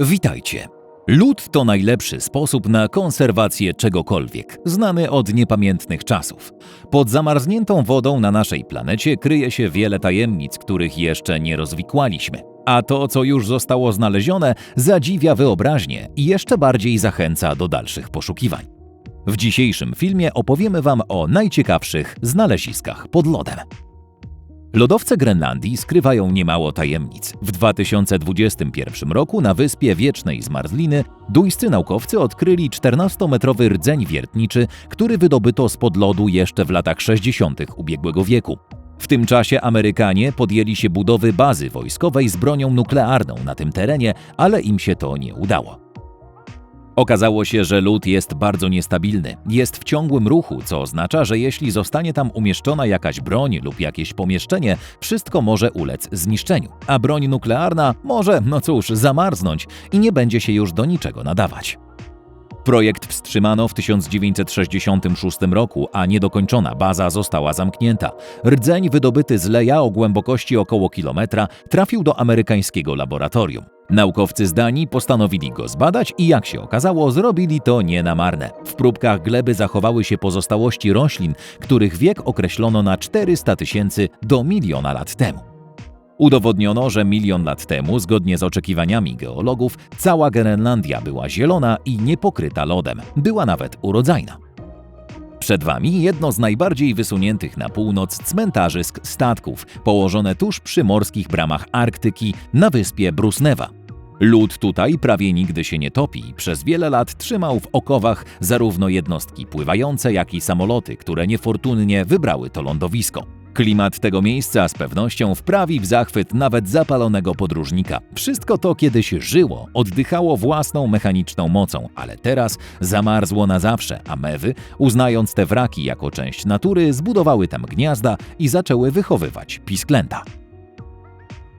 Witajcie. Lód to najlepszy sposób na konserwację czegokolwiek, znany od niepamiętnych czasów. Pod zamarzniętą wodą na naszej planecie kryje się wiele tajemnic, których jeszcze nie rozwikłaliśmy. A to, co już zostało znalezione, zadziwia wyobraźnię i jeszcze bardziej zachęca do dalszych poszukiwań. W dzisiejszym filmie opowiemy Wam o najciekawszych znaleziskach pod lodem. Lodowce Grenlandii skrywają niemało tajemnic. W 2021 roku na wyspie Wiecznej Zmarzliny duńscy naukowcy odkryli 14-metrowy rdzeń wiertniczy, który wydobyto spod lodu jeszcze w latach 60. ubiegłego wieku. W tym czasie Amerykanie podjęli się budowy bazy wojskowej z bronią nuklearną na tym terenie, ale im się to nie udało. Okazało się, że lód jest bardzo niestabilny. Jest w ciągłym ruchu, co oznacza, że jeśli zostanie tam umieszczona jakaś broń lub jakieś pomieszczenie, wszystko może ulec zniszczeniu. A broń nuklearna może, no cóż, zamarznąć i nie będzie się już do niczego nadawać. Projekt wstrzymano w 1966 roku, a niedokończona baza została zamknięta. Rdzeń wydobyty z leja o głębokości około kilometra trafił do amerykańskiego laboratorium. Naukowcy z Danii postanowili go zbadać i jak się okazało, zrobili to nie na marne. W próbkach gleby zachowały się pozostałości roślin, których wiek określono na 400 tysięcy do miliona lat temu. Udowodniono, że milion lat temu, zgodnie z oczekiwaniami geologów, cała Grenlandia była zielona i niepokryta lodem. Była nawet urodzajna. Przed Wami jedno z najbardziej wysuniętych na północ cmentarzysk statków, położone tuż przy morskich bramach Arktyki na wyspie Brusnewa. Lód tutaj prawie nigdy się nie topi i przez wiele lat trzymał w okowach zarówno jednostki pływające, jak i samoloty, które niefortunnie wybrały to lądowisko. Klimat tego miejsca z pewnością wprawi w zachwyt nawet zapalonego podróżnika. Wszystko to kiedyś żyło, oddychało własną mechaniczną mocą, ale teraz zamarzło na zawsze, a mewy, uznając te wraki jako część natury, zbudowały tam gniazda i zaczęły wychowywać pisklęta.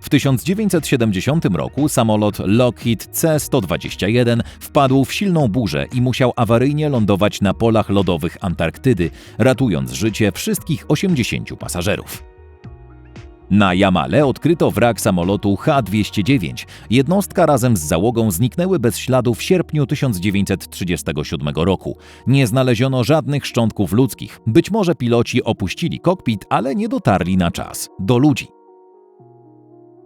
W 1970 roku samolot Lockheed C-121 wpadł w silną burzę i musiał awaryjnie lądować na polach lodowych Antarktydy, ratując życie wszystkich 80 pasażerów. Na Jamale odkryto wrak samolotu H-209. Jednostka razem z załogą zniknęły bez śladu w sierpniu 1937 roku. Nie znaleziono żadnych szczątków ludzkich. Być może piloci opuścili kokpit, ale nie dotarli na czas do ludzi.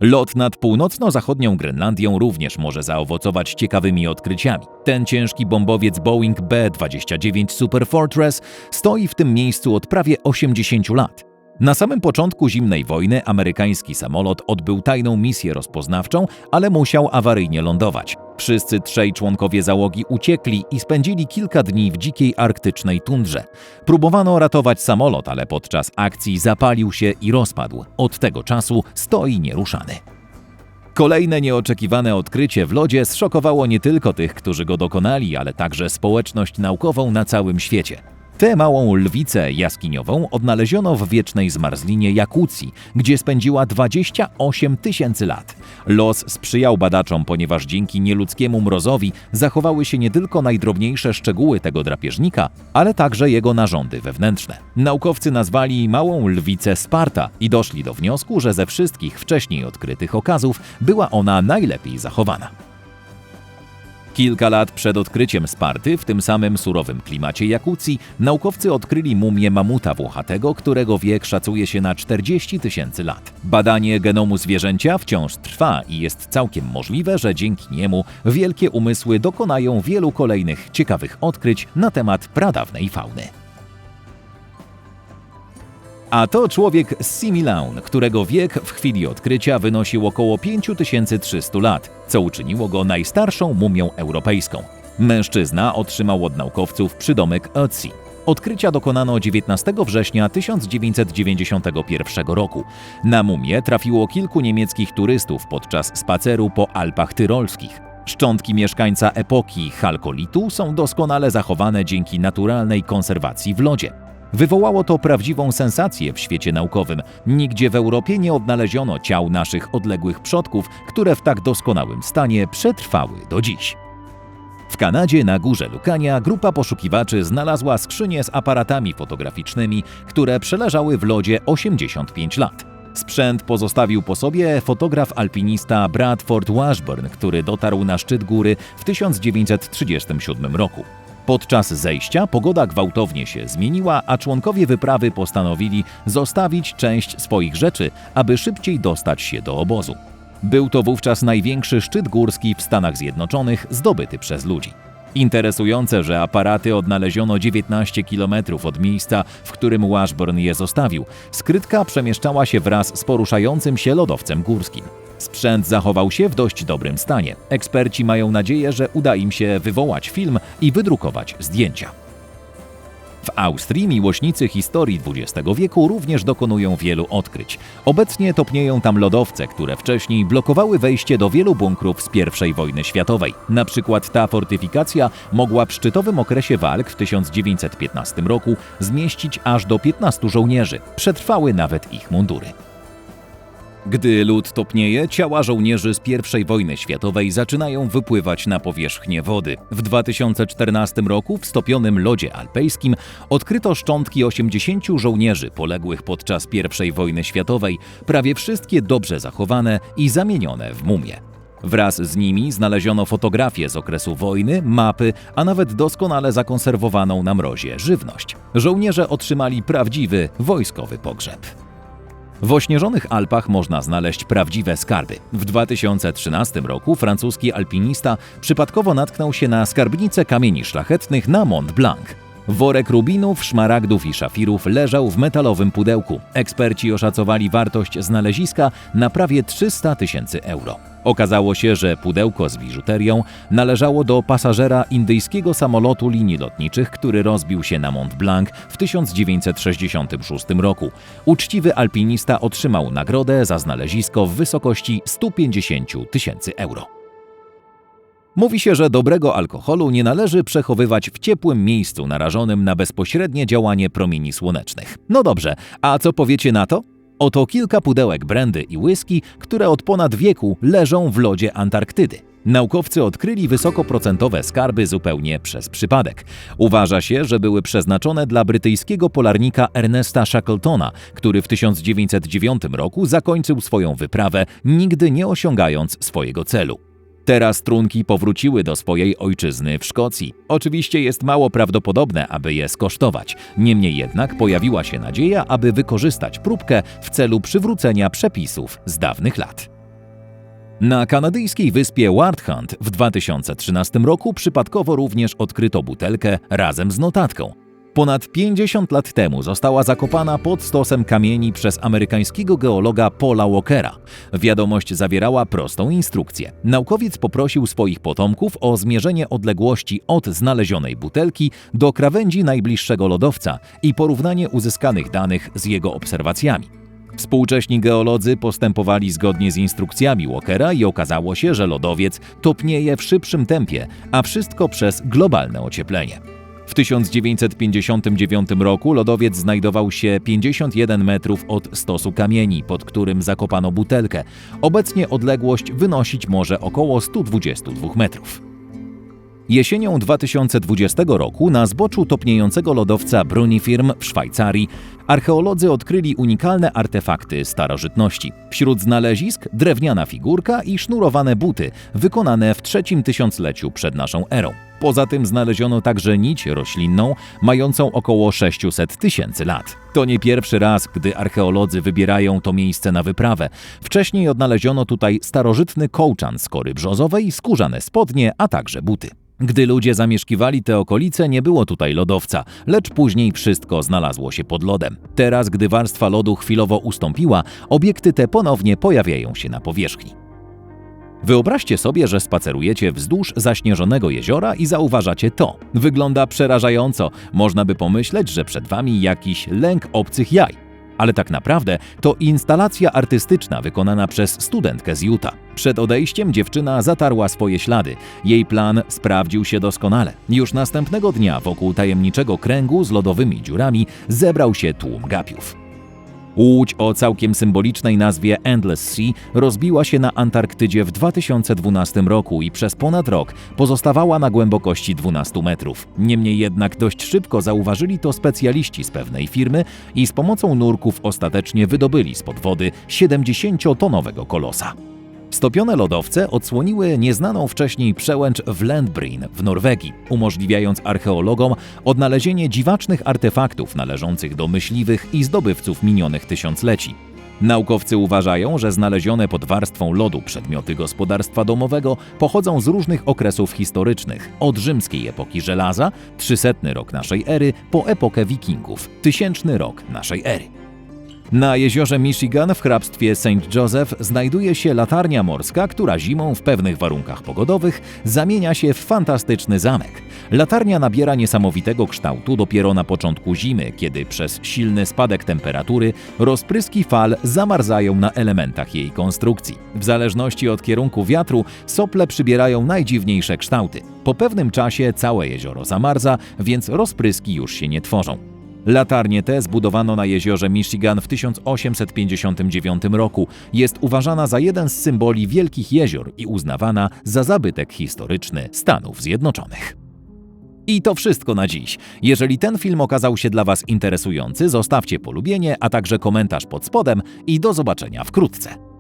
Lot nad północno-zachodnią Grenlandią również może zaowocować ciekawymi odkryciami. Ten ciężki bombowiec Boeing B-29 Super Fortress stoi w tym miejscu od prawie 80 lat. Na samym początku zimnej wojny amerykański samolot odbył tajną misję rozpoznawczą, ale musiał awaryjnie lądować. Wszyscy trzej członkowie załogi uciekli i spędzili kilka dni w dzikiej arktycznej tundrze. Próbowano ratować samolot, ale podczas akcji zapalił się i rozpadł. Od tego czasu stoi nieruszany. Kolejne nieoczekiwane odkrycie w lodzie zszokowało nie tylko tych, którzy go dokonali, ale także społeczność naukową na całym świecie. Tę małą lwicę jaskiniową odnaleziono w wiecznej zmarzlinie Jakucji, gdzie spędziła 28 tysięcy lat. Los sprzyjał badaczom, ponieważ dzięki nieludzkiemu mrozowi zachowały się nie tylko najdrobniejsze szczegóły tego drapieżnika, ale także jego narządy wewnętrzne. Naukowcy nazwali małą lwicę Sparta i doszli do wniosku, że ze wszystkich wcześniej odkrytych okazów była ona najlepiej zachowana. Kilka lat przed odkryciem Sparty, w tym samym surowym klimacie Jakucji, naukowcy odkryli mumię mamuta włochatego, którego wiek szacuje się na 40 tysięcy lat. Badanie genomu zwierzęcia wciąż trwa i jest całkiem możliwe, że dzięki niemu wielkie umysły dokonają wielu kolejnych ciekawych odkryć na temat pradawnej fauny. A to człowiek Similaun, którego wiek w chwili odkrycia wynosił około 5300 lat, co uczyniło go najstarszą mumią europejską. Mężczyzna otrzymał od naukowców przydomek Ötzi. Odkrycia dokonano 19 września 1991 roku. Na mumię trafiło kilku niemieckich turystów podczas spaceru po Alpach Tyrolskich. Szczątki mieszkańca epoki Halkolitu są doskonale zachowane dzięki naturalnej konserwacji w lodzie. Wywołało to prawdziwą sensację w świecie naukowym. Nigdzie w Europie nie odnaleziono ciał naszych odległych przodków, które w tak doskonałym stanie przetrwały do dziś. W Kanadzie na górze Lukania grupa poszukiwaczy znalazła skrzynię z aparatami fotograficznymi, które przeleżały w lodzie 85 lat. Sprzęt pozostawił po sobie fotograf alpinista Bradford Washburn, który dotarł na szczyt góry w 1937 roku. Podczas zejścia pogoda gwałtownie się zmieniła, a członkowie wyprawy postanowili zostawić część swoich rzeczy, aby szybciej dostać się do obozu. Był to wówczas największy szczyt górski w Stanach Zjednoczonych zdobyty przez ludzi. Interesujące, że aparaty odnaleziono 19 km od miejsca, w którym Washburn je zostawił. Skrytka przemieszczała się wraz z poruszającym się lodowcem górskim. Sprzęt zachował się w dość dobrym stanie. Eksperci mają nadzieję, że uda im się wywołać film i wydrukować zdjęcia. W Austrii miłośnicy historii XX wieku również dokonują wielu odkryć. Obecnie topnieją tam lodowce, które wcześniej blokowały wejście do wielu bunkrów z I wojny światowej. Na przykład ta fortyfikacja mogła w szczytowym okresie walk w 1915 roku zmieścić aż do 15 żołnierzy. Przetrwały nawet ich mundury. Gdy lód topnieje, ciała żołnierzy z I wojny światowej zaczynają wypływać na powierzchnię wody. W 2014 roku w stopionym lodzie alpejskim odkryto szczątki 80 żołnierzy poległych podczas I wojny światowej, prawie wszystkie dobrze zachowane i zamienione w mumie. Wraz z nimi znaleziono fotografie z okresu wojny, mapy, a nawet doskonale zakonserwowaną na mrozie żywność. Żołnierze otrzymali prawdziwy wojskowy pogrzeb. W ośnieżonych Alpach można znaleźć prawdziwe skarby. W 2013 roku francuski alpinista przypadkowo natknął się na skarbnicę kamieni szlachetnych na Mont Blanc. Worek rubinów, szmaragdów i szafirów leżał w metalowym pudełku. Eksperci oszacowali wartość znaleziska na prawie 300 tysięcy euro. Okazało się, że pudełko z biżuterią należało do pasażera indyjskiego samolotu linii lotniczych, który rozbił się na Mont Blanc w 1966 roku. Uczciwy alpinista otrzymał nagrodę za znalezisko w wysokości 150 tysięcy euro. Mówi się, że dobrego alkoholu nie należy przechowywać w ciepłym miejscu narażonym na bezpośrednie działanie promieni słonecznych. No dobrze, a co powiecie na to? Oto kilka pudełek brandy i whisky, które od ponad wieku leżą w lodzie Antarktydy. Naukowcy odkryli wysokoprocentowe skarby zupełnie przez przypadek. Uważa się, że były przeznaczone dla brytyjskiego polarnika Ernesta Shackletona, który w 1909 roku zakończył swoją wyprawę, nigdy nie osiągając swojego celu. Teraz trunki powróciły do swojej ojczyzny w Szkocji. Oczywiście jest mało prawdopodobne, aby je skosztować. Niemniej jednak pojawiła się nadzieja, aby wykorzystać próbkę w celu przywrócenia przepisów z dawnych lat. Na kanadyjskiej wyspie Warthunt w 2013 roku przypadkowo również odkryto butelkę razem z notatką. Ponad 50 lat temu została zakopana pod stosem kamieni przez amerykańskiego geologa Paula Walkera. Wiadomość zawierała prostą instrukcję. Naukowiec poprosił swoich potomków o zmierzenie odległości od znalezionej butelki do krawędzi najbliższego lodowca i porównanie uzyskanych danych z jego obserwacjami. Współcześni geolodzy postępowali zgodnie z instrukcjami Walkera i okazało się, że lodowiec topnieje w szybszym tempie, a wszystko przez globalne ocieplenie. W 1959 roku lodowiec znajdował się 51 metrów od stosu kamieni, pod którym zakopano butelkę. Obecnie odległość wynosić może około 122 metrów. Jesienią 2020 roku na zboczu topniejącego lodowca Brunifirm w Szwajcarii archeolodzy odkryli unikalne artefakty starożytności. Wśród znalezisk drewniana figurka i sznurowane buty wykonane w trzecim tysiącleciu przed naszą erą. Poza tym znaleziono także nić roślinną mającą około 600 tysięcy lat. To nie pierwszy raz, gdy archeolodzy wybierają to miejsce na wyprawę. Wcześniej odnaleziono tutaj starożytny kołczan z kory brzozowej, skórzane spodnie, a także buty. Gdy ludzie zamieszkiwali te okolice, nie było tutaj lodowca, lecz później wszystko znalazło się pod lodem. Teraz, gdy warstwa lodu chwilowo ustąpiła, obiekty te ponownie pojawiają się na powierzchni. Wyobraźcie sobie, że spacerujecie wzdłuż zaśnieżonego jeziora i zauważacie to. Wygląda przerażająco. Można by pomyśleć, że przed wami jakiś lęk obcych jaj ale tak naprawdę to instalacja artystyczna wykonana przez studentkę z Utah. Przed odejściem dziewczyna zatarła swoje ślady. Jej plan sprawdził się doskonale. Już następnego dnia wokół tajemniczego kręgu z lodowymi dziurami zebrał się tłum gapiów. Łódź o całkiem symbolicznej nazwie Endless Sea rozbiła się na Antarktydzie w 2012 roku i przez ponad rok pozostawała na głębokości 12 metrów. Niemniej jednak dość szybko zauważyli to specjaliści z pewnej firmy i z pomocą nurków ostatecznie wydobyli spod wody 70-tonowego kolosa. Stopione lodowce odsłoniły nieznaną wcześniej przełęcz w Landbryn w Norwegii, umożliwiając archeologom odnalezienie dziwacznych artefaktów należących do myśliwych i zdobywców minionych tysiącleci. Naukowcy uważają, że znalezione pod warstwą lodu przedmioty gospodarstwa domowego pochodzą z różnych okresów historycznych, od rzymskiej epoki żelaza, 300 rok naszej ery, po epokę wikingów, 1000 rok naszej ery. Na jeziorze Michigan w hrabstwie St. Joseph znajduje się latarnia morska, która zimą w pewnych warunkach pogodowych zamienia się w fantastyczny zamek. Latarnia nabiera niesamowitego kształtu dopiero na początku zimy, kiedy przez silny spadek temperatury rozpryski fal zamarzają na elementach jej konstrukcji. W zależności od kierunku wiatru sople przybierają najdziwniejsze kształty. Po pewnym czasie całe jezioro zamarza, więc rozpryski już się nie tworzą. Latarnię tę zbudowano na jeziorze Michigan w 1859 roku. Jest uważana za jeden z symboli wielkich jezior i uznawana za zabytek historyczny Stanów Zjednoczonych. I to wszystko na dziś. Jeżeli ten film okazał się dla Was interesujący, zostawcie polubienie, a także komentarz pod spodem i do zobaczenia wkrótce.